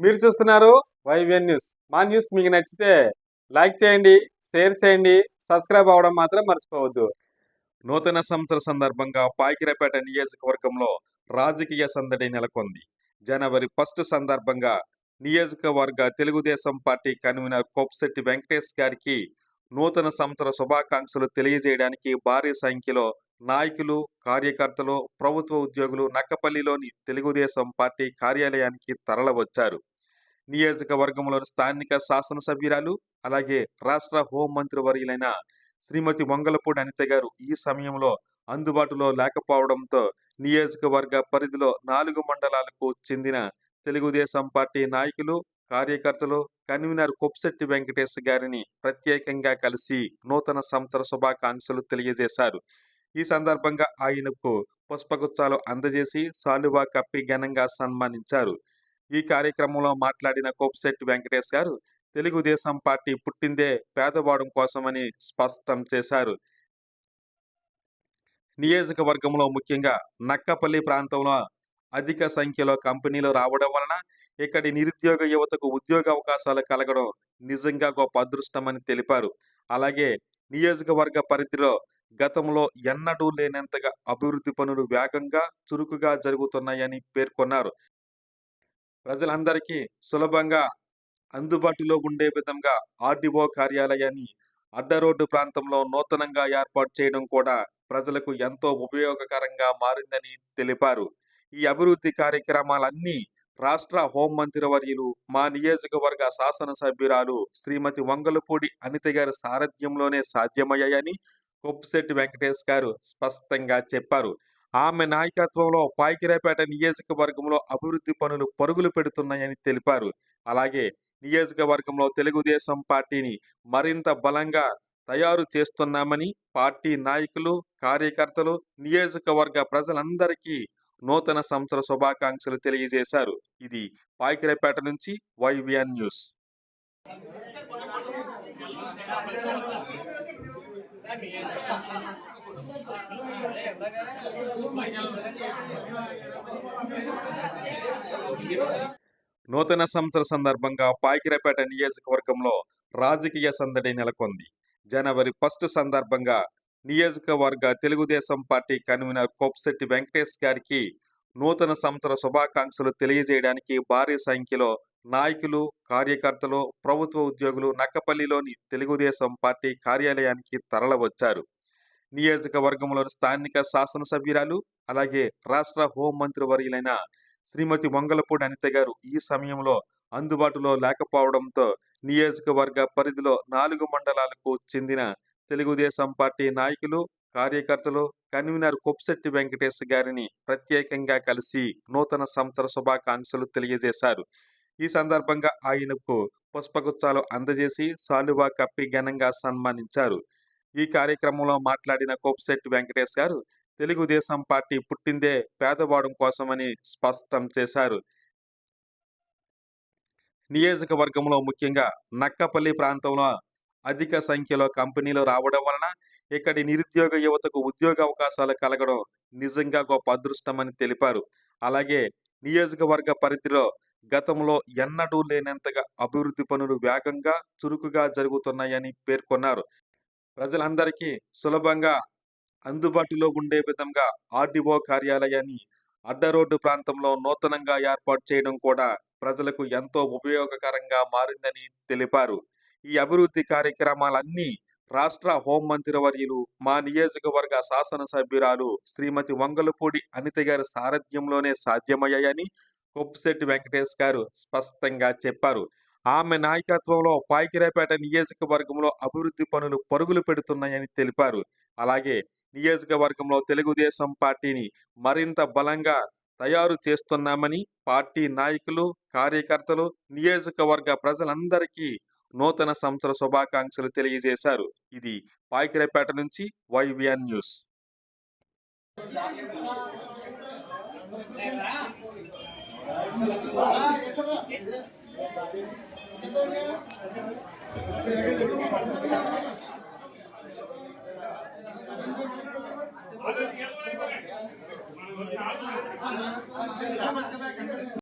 మీరు చూస్తున్నారు YVN news. మా న్యూస్ మీకు నచ్చితే లైక్ చేయండి షేర్ చేయండి సబ్స్క్రైబ్ అవ్వడం మాత్రం మర్చిపోవద్దు. నూతన సంవత్సర సందర్భంగా పాకిరపేట నియోజకవర్గంలో రాజకీయ సందడి నెలకొంది. జనవరి ఫస్ట్ సందర్భంగా నియోజకవర్గ తెలుగుదేశం పార్టీ కన్వీనర్ కోప్శెట్టి వెంకటేష్ గారికి నూతన సంవత్సర శుభాకాంక్షలు తెలియజేయడానికి భారీ సంఖ్యలో నాయకులు కార్యకర్తలు ప్రభుత్వ ఉద్యోగులు నక్కపల్లిలోని తెలుగుదేశం పార్టీ కార్యాలయానికి తరలవచ్చారు. నియోజకవర్గంలోని స్థానిక శాసనసభ్యురాలు అలాగే రాష్ట్ర హోంమంత్రి వర్యులైన శ్రీమతి మంగళపూడి అనిత గారు ఈ సమయంలో అందుబాటులో లేకపోవడంతో నియోజకవర్గ పరిధిలో నాలుగు మండలాలకు చెందిన తెలుగుదేశం పార్టీ నాయకులు కార్యకర్తలు కన్వీనర్ కొప్శెట్టి వెంకటేష్ గారిని ప్రత్యేకంగా కలిసి నూతన సంవత్సర శుభాకాంక్షలు తెలియజేశారు. ఈ సందర్భంగా ఆయనకు పుష్పగుచ్చాలు అందజేసి సాలువా కప్పి ఘనంగా సన్మానించారు. ఈ కార్యక్రమంలో మాట్లాడిన కోప్శెట్టి వెంకటేష్ గారు తెలుగుదేశం పార్టీ పుట్టిందే పేదవాడం కోసమని స్పష్టం చేశారు. నియోజకవర్గంలో ముఖ్యంగా నక్కపల్లి ప్రాంతంలో అధిక సంఖ్యలో కంపెనీలు రావడం వలన ఇక్కడి నిరుద్యోగ యువతకు ఉద్యోగ అవకాశాలు కలగడం నిజంగా గొప్ప అదృష్టమని తెలిపారు. అలాగే నియోజకవర్గ పరిధిలో గతంలో ఎన్నడూ లేనంతగా అభివృద్ధి పనులు వేగంగా చురుకుగా జరుగుతున్నాయని పేర్కొన్నారు. ప్రజలందరికీ సులభంగా అందుబాటులో ఉండే విధంగా ఆర్డీఓ కార్యాలయాన్ని అడ్డ రోడ్డు ప్రాంతంలో నూతనంగా ఏర్పాటు చేయడం కూడా ప్రజలకు ఎంతో ఉపయోగకరంగా మారిందని తెలిపారు. ఈ అభివృద్ధి కార్యక్రమాలన్నీ రాష్ట్ర హోంమంత్రి వర్యులు మా నియోజకవర్గ శాసనసభ్యురాలు శ్రీమతి వంగలపూడి అనిత గారి సారథ్యంలోనే సాధ్యమయ్యాయని కొప్పిశెట్టి వెంకటేష్ గారు స్పష్టంగా చెప్పారు. ఆమె నాయకత్వంలో పాయికిరాపేట నియోజకవర్గంలో అభివృద్ధి పనులు పరుగులు పెడుతున్నాయని తెలిపారు. అలాగే నియోజకవర్గంలో తెలుగుదేశం పార్టీని మరింత బలంగా తయారు చేస్తున్నామని పార్టీ నాయకులు కార్యకర్తలు నియోజకవర్గ ప్రజలందరికీ నూతన సంవత్సర శుభాకాంక్షలు తెలియజేశారు. ఇది పాయికిరాపేట నుంచి వైవిఎన్ న్యూస్. నూతన సంవత్సర సందర్భంగా పాయికిరాపేట నియోజకవర్గంలో రాజకీయ సందడి నెలకొంది. జనవరి ఫస్ట్ సందర్భంగా నియోజకవర్గ తెలుగుదేశం పార్టీ కన్వీనర్ కోప్శెట్టి వెంకటేష్ గారికి నూతన సంవత్సర శుభాకాంక్షలు తెలియజేయడానికి భారీ సంఖ్యలో నాయకులు కార్యకర్తలు ప్రభుత్వ ఉద్యోగులు నక్కపల్లిలోని తెలుగుదేశం పార్టీ కార్యాలయానికి తరలవచ్చారు. నియోజకవర్గంలోని స్థానిక శాసనసభ్యురాలు అలాగే రాష్ట్ర హోంమంత్రి వర్యులైన శ్రీమతి మంగళపూడి అనిత గారు ఈ సమయంలో అందుబాటులో లేకపోవడంతో నియోజకవర్గ పరిధిలో నాలుగు మండలాలకు చెందిన తెలుగుదేశం పార్టీ నాయకులు కార్యకర్తలు కన్వీనర్ కొప్శెట్టి వెంకటేష్ గారిని ప్రత్యేకంగా కలిసి నూతన సంవత్సర శుభాకాంక్షలు తెలియజేశారు. ఈ సందర్భంగా ఆయనకు పుష్పగుచ్చాలు అందజేసి సాలువా కప్పి ఘనంగా సన్మానించారు. ఈ కార్యక్రమంలో మాట్లాడిన కోప్శెట్టి వెంకటేష్ గారు తెలుగుదేశం పార్టీ పుట్టిందే పేదవాడం కోసమని స్పష్టం చేశారు. నియోజకవర్గంలో ముఖ్యంగా నక్కపల్లి ప్రాంతంలో అధిక సంఖ్యలో కంపెనీలు రావడం వలన ఇక్కడి నిరుద్యోగ యువతకు ఉద్యోగ అవకాశాలు కలగడం నిజంగా గొప్ప అదృష్టమని తెలిపారు. అలాగే నియోజకవర్గ పరిధిలో గతంలో ఎన్నడూ లేనంతగా అభివృద్ధి పనులు వేగంగా చురుకుగా జరుగుతున్నాయని పేర్కొన్నారు. ప్రజలందరికీ సులభంగా అందుబాటులో ఉండే విధంగా ఆర్డీఓ కార్యాలయాన్ని అడ్డ రోడ్డు ప్రాంతంలో నూతనంగా ఏర్పాటు చేయడం కూడా ప్రజలకు ఎంతో ఉపయోగకరంగా మారిందని తెలిపారు. ఈ అభివృద్ధి కార్యక్రమాలన్నీ రాష్ట్ర హోంమంత్రి వర్యులు మా నియోజకవర్గ శాసనసభ్యురాలు శ్రీమతి వంగలపూడి అనిత గారి సారథ్యంలోనే సాధ్యమయ్యాయని కొప్పిశెట్టి వెంకటేష్ గారు స్పష్టంగా చెప్పారు. ఆమె నాయకత్వంలో పాయికిరాపేట నియోజకవర్గంలో అభివృద్ధి పనులు పరుగులు పెడుతున్నాయని తెలిపారు. అలాగే నియోజకవర్గంలో తెలుగుదేశం పార్టీని మరింత బలంగా తయారు చేస్తున్నామని పార్టీ నాయకులు కార్యకర్తలు నియోజకవర్గ ప్రజలందరికీ నూతన సంవత్సర శుభాకాంక్షలు తెలియజేశారు. ఇది పాయికరేపేట నుంచి వైవిఎన్ న్యూస్.